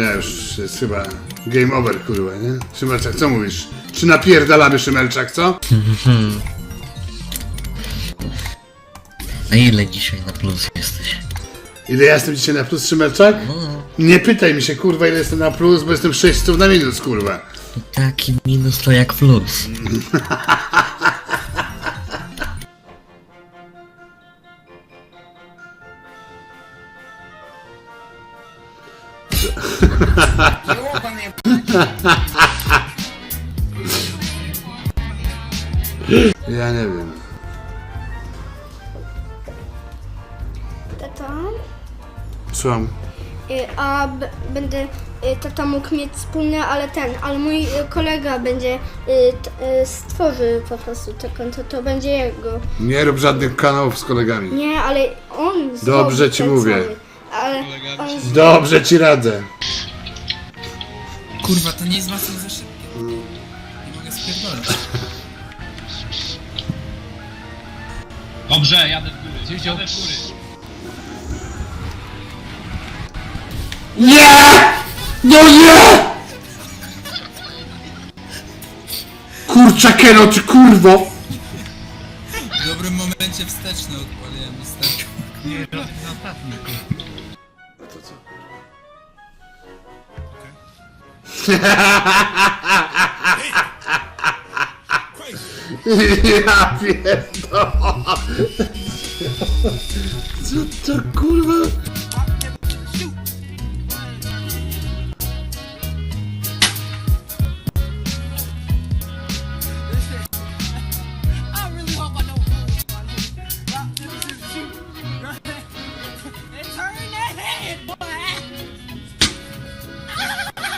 nie, już jest chyba game over, kurwa, nie? Szymelczak, co mówisz? Czy napierdalamy Szymelczak, co? A ile dzisiaj na plus jesteś? Ile ja jestem dzisiaj na plus, Szymelczak? No, Nie pytaj mi się, kurwa, ile jestem na plus, bo jestem 6 na minus, kurwa. taki minus to jak plus. Ja nie wiem. Tato, Słucham. y, a b- będę, y, tata mógł mieć wspólny, ale ten, ale mój y, kolega będzie, y, t, y, stworzy po prostu to konto, to będzie jego. Nie rób żadnych kanałów z kolegami. Nie, ale on zrobi Dobrze ci ten mówię. cały. Ale on. Dobrze ci radzę. Kurwa, to nie jest masą za szybkie. Nie mogę spierdolić. Dobrze, jadę w góry. Jadę w góry. Nie! No nie! Kurczakeno, ty kurwo! W dobrym momencie wsteczny odpaliłem wsteczny. To co? Ja pierdolę. Co to kurwa?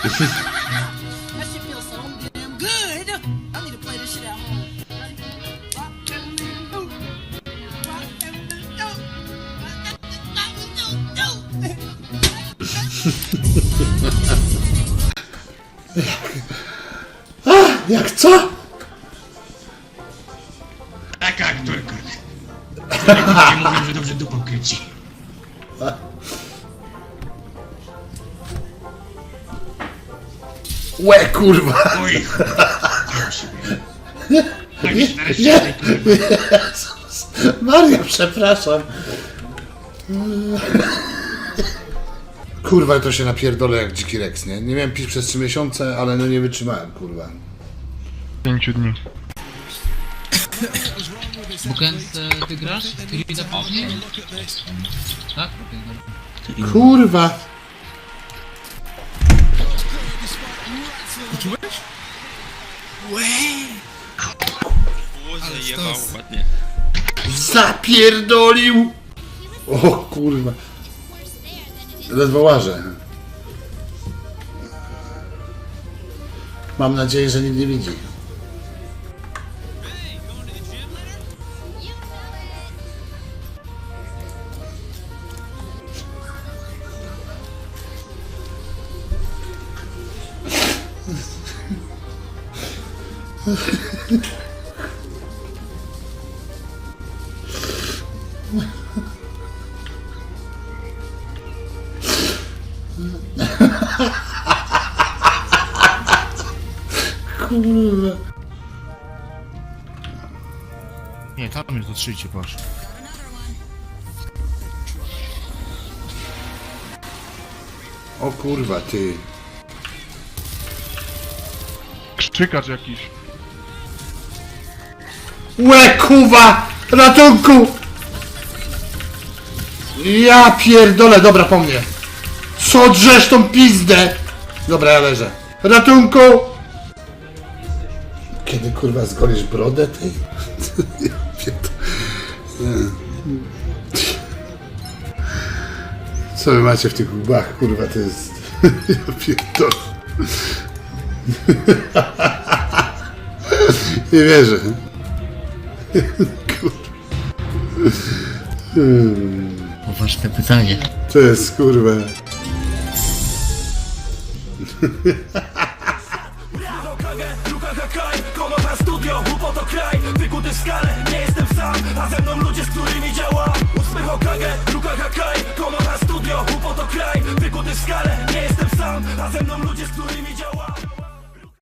That shit feels so damn good. I need to play this shit at home. Rock, paper, scissors, shoot. Rock, paper, scissors, shoot. Rock, paper, scissors, shoot. Jak co? Taka aktorka. Nie mówią, że dobrze dupą kręci. Łe kurwa! Siebie. Tak tej kurwa. Jezus. Maria, przepraszam. Kurwa, to się napierdolę jak dziki Rex, nie? Nie miałem pić przez 3 miesiące, ale no nie wytrzymałem, kurwa. Pięciu dni. Bukent, e, ty grasz? Ty widzę później? Tak? Okej, dobra. Kurwa! Ale jebał ładnie. Zapierdolił! O kurwa. Ledwo łażę. Mam nadzieję, że nikt nie widzi. Kurwa. Nie, tam już dotrzyjcie, proszę. O kurwa, ty. Krzykacz jakiś. Łe kuwa! Ratunku! Ja pierdolę, dobra po mnie. Co drzesz tą pizdę? Dobra, ja leżę. Ratunku! Kiedy kurwa zgolisz brodę Nie. Co wy macie w tych łbach, kurwa, to jest... Ja pierdolę. Nie wierzę. Poważne pytanie. To jest kurwa. Studio, UPO to kraj Wykuty w skale, nie jestem sam A ze mną ludzie, z którymi działam